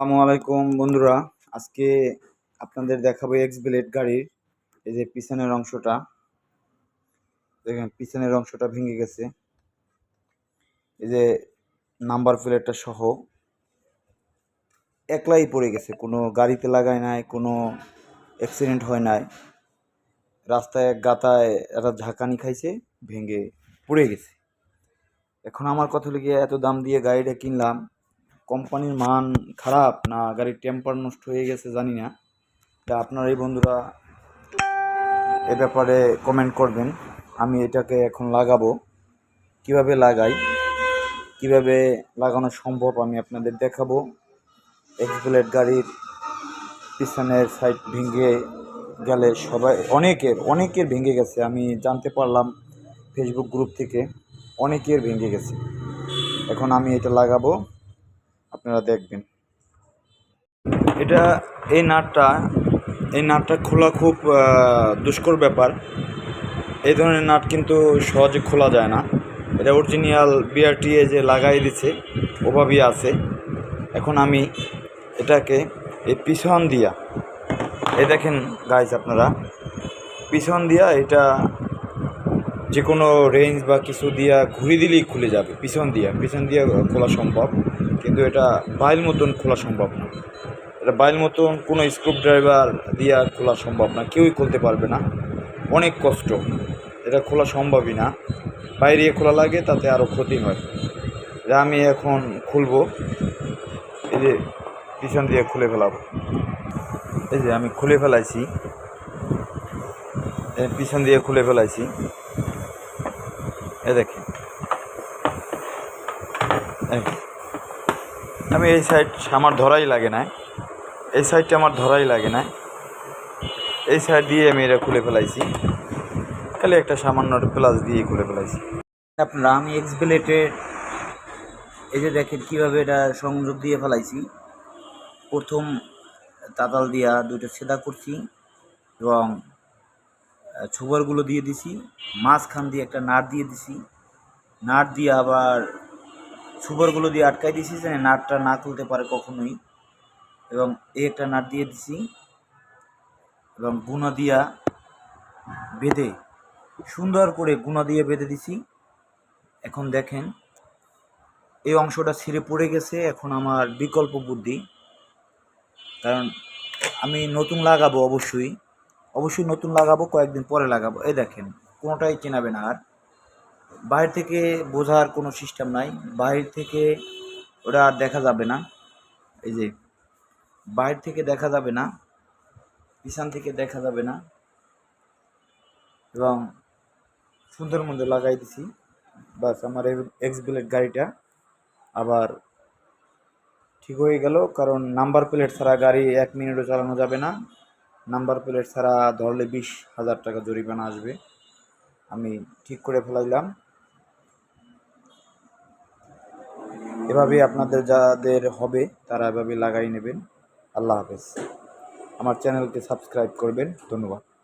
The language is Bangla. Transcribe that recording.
আসসালামু আলাইকুম, বন্ধুরা। আজকে আপনাদের দেখাবো এক্স ব্লেড গাড়ির এই যে পিছনের অংশটা। দেখেন, পিছনের অংশটা ভেঙে গেছে। এই যে নাম্বার প্লেটটা সহ একলাই পড়ে গেছে। কোনো গাড়িতে লাগায় নাই, কোনো অ্যাক্সিডেন্ট হয় নাই। রাস্তায় এক গাতায় একটা ঝাঁকানি খাইছে, ভেঙে পড়ে গেছে। এখন আমার কথা হলো গিয়ে এত দাম দিয়ে গাড়িটা কিনলাম কোম্পানির মান খারাপ না গাড়ির টেম্পার নষ্ট হয়ে গেছে জানি না। তা আপনারা এই বন্ধুরা এ ব্যাপারে কমেন্ট করবেন। আমি এটাকে এখন লাগাবো। কীভাবে লাগাই? কীভাবে লাগানো সম্ভব আমি আপনাদের দেখাবো। এক্সপ্লেট গাড়ির পিছনের সাইড ভেঙে গেলে সবাই, অনেকের অনেকের ভেঙে গেছে। আমি জানতে পারলাম ফেসবুক গ্রুপ থেকে অনেকের ভেঙে গেছে। এখন আমি এটা লাগাবো। আপনারা দেখবেন। এটা, এই নাটটা এই নাটটা খোলা খুব দুষ্কর ব্যাপার। এই ধরনের নাট কিন্তু সহজে খোলা যায় না। এটা অরিজিনাল বিআরটিএ যে লাগাই দিছে, ওভাবেই আছে। এখন আমি এটাকে, এই পিছন দিয়া, এই দেখেন গাইজ আপনারা, পিছন দিয়া এটা যে কোনো রেঞ্জ বা কিছু দিয়া ঘুরি দিলেই খুলে যাবে, পিছন দিয়া। পিছন দিয়া খোলা সম্ভব, কিন্তু এটা বাইল মতন খোলা সম্ভব না। এটা বাইল মতন কোনো স্ক্রু ড্রাইভার দিয়া খোলা সম্ভব না, কেউই খুলতে পারবে না। অনেক কষ্ট, এটা খোলা সম্ভবই না। বাইরে খোলা লাগে, তাতে আরও ক্ষতি হয়। এটা আমি এখন খুলবো, এই যে পিছন দিয়ে খুলে ফেলাবো। এই যে আমি খুলে ফেলাইছি পিছন দিয়ে খুলে ফেলাইছি। এ এই। আমি এই সাইড আমার ধরাই লাগে না এই সাইডটা আমার ধরাই লাগে না এই সাইড দিয়ে আমি এটা খুলে ফেলাইছি। খালি একটা সামান্য প্লাস দিয়ে খুলে ফেলাইছি। আপনারা, আমি এক্স ব্লেটের এই যে দেখেন কীভাবে এটা সংযোগ দিয়ে ফেলাইছি। প্রথম তাতাল দিয়া দুটো সেদা করছি এবং ছুবরগুলো দিয়ে দিছি, মাঝখান দিয়ে একটা নাট দিয়ে দিছি। নাট দিয়ে আবার ছুবরগুলো দিয়ে আটকাই দিছি যে নাটটা না খুলতে পারে কখনোই। এবং এই একটা নাট দিয়ে দিছি এবং গুণা দিয়া বেঁধে, সুন্দর করে গুণা দিয়ে বেঁধে দিছি। এখন দেখেন, এই অংশটা ছিঁড়ে পড়ে গেছে, এখন আমার বিকল্প বুদ্ধি। কারণ আমি নতুন লাগাবো অবশ্যই। অবশ্যই নতুন লাগাবো, কয়েকদিন পরে লাগাবো। এই দেখেন, কোনোটাই চেনাবে না। আর বাইরে থেকে বোঝার কোনো সিস্টেম নাই। বাইরে থেকে ওটা আর দেখা যাবে না। এই যে, বাইরে থেকে দেখা যাবে না। পিছন থেকে দেখা যাবে না। এবং সুন্দর মধ্যে লাগাই দিছি। বাস আমার এক্স ব্লেড গাড়িটা আবার ঠিক হয়ে গেল। কারণ নাম্বার প্লেট ছাড়া গাড়ি এক মিনিটও চালানো যাবে না। নাম্বার প্লেট ছাড়া ধরলে বিশ হাজার টাকা জরিমানা আসবে। আমি ঠিক করে ফেলাইলাম। এভাবে আপনাদের যাদের হবে, তারা এভাবে লাগাই নেবেন। আল্লাহ হাফেজ। আমার চ্যানেলকে সাবস্ক্রাইব করবেন। ধন্যবাদ।